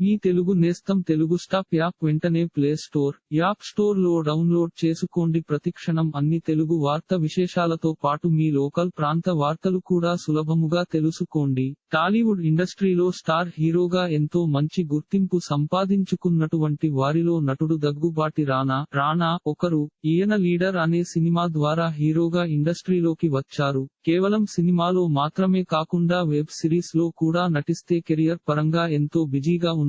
మీ తెలుగు నేస్తం Telugu stop app వెంటనే play store app స్టోర్లో డౌన్లోడ్ చేసుకోండి. ప్రతిక్షణం అన్ని తెలుగు వార్త విశేషాలతో పాటు మీ లోకల్ ప్రాంత వార్తలు కూడా సులభముగా తెలుసుకోండి. టాలీవుడ్ ఇండస్ట్రీలో స్టార్ హీరోగా ఎంతో మంచి గుర్తింపు సంపాదించుకున్నటువంటి వారిలో నటుడు దగ్గుబాటి రానా రానా ఒకరు ఈయన లీడర్ అనే సినిమా ద్వారా హీరోగా ఇండస్ట్రీలోకి వచ్చారు. కేవలం సినిమాలో మాత్రమే కాకుండా వెబ్ సిరీస్లో కూడా నటిస్తే కెరియర్ పరంగా ఎంతో బిజీగా ఉన్నారు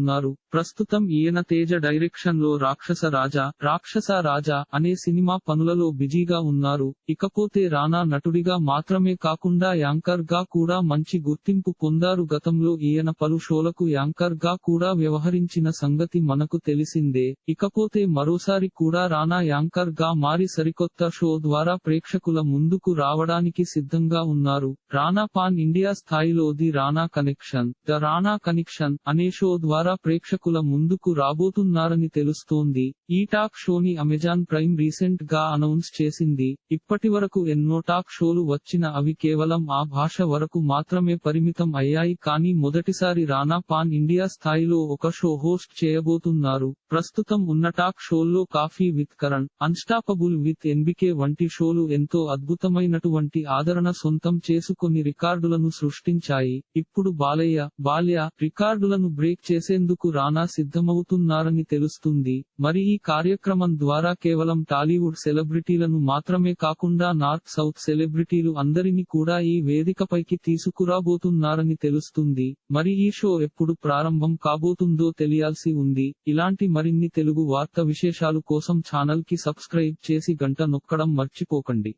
ప్రస్తుతం ఈయన తేజ డైరెక్షన్లో రాక్షస రాజా రాక్షస రాజా అనే సినిమా పనులలో బిజీగా ఉన్నారు. ఇకపోతే రానా నటుడిగా మాత్రమే కాకుండా యాంకర్గా కూడా మంచి గుర్తింపు పొందారు. గతంలో ఈయన పలు షోలకు యాంకర్గా కూడా వ్యవహరించిన సంగతి మనకు తెలిసిందే. ఇకపోతే మరోసారి కూడా రానా యాంకర్గా మారి సరికొత్త షో ద్వారా ప్రేక్షకుల ముందుకు రావడానికి సిద్ధంగా ఉన్నారు. రానా పాన్ ఇండియా స్థాయిలో the Rana connection the Rana connection అనే షో ద్వారా ప్రేక్షకుల ముందుకు రాబోతున్నారని తెలుస్తోంది. ఈ టాక్ షోని అమెజాన్ ప్రైమ్ రీసెంట్గా అనౌన్స్ చేసింది. ఇప్పటివరకు ఎన్నో టాక్ షోలు వచ్చిన అవి కేవలం ఆ భాష వరకు మాత్రమే పరిమితం అయ్యాయి. కానీ మొదటిసారి రానా పాన్ ఇండియా స్థాయిలో ఒక షో హోస్ట్ చేయబోతున్నారు. ప్రస్తుతం ఉన్న talk షోల్లో coffee with Karan unstoppable with NBK వంటి షోలు ఎంతో అద్భుతమైనటువంటి ఆదరణ సొంతం చేసుకొని రికార్డులను సృష్టించాయి. ఇప్పుడు బాలయ్య బాల్య రికార్డులను బ్రేక్ చేసేందుకు రానా సిద్ధమవుతున్నారని తెలుస్తుంది. మరి ఈ కార్యక్రమం ద్వారా కేవలం టాలీవుడ్ సెలబ్రిటీలను మాత్రమే కాకుండా నార్త్ సౌత్ సెలబ్రిటీలు అందరినీ కూడా ఈ వేదికపైకి తీసుకురాబోతున్నారని తెలుస్తుంది. మరి ఈ షో ఎప్పుడు ప్రారంభం కాబోతుందో తెలియాల్సి ఉంది. ఇలాంటి మరిన్ని తెలుగు వార్త విశేషాలు కోసం ఛానల్కి సబ్స్క్రైబ్ చేసి గంట నొక్కడం మర్చిపోకండి.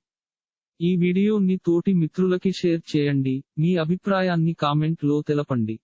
ఈ వీడియోని తోటి మిత్రులకి షేర్ చేయండి. మీ అభిప్రాయాన్ని కామెంట్లో తెలపండి.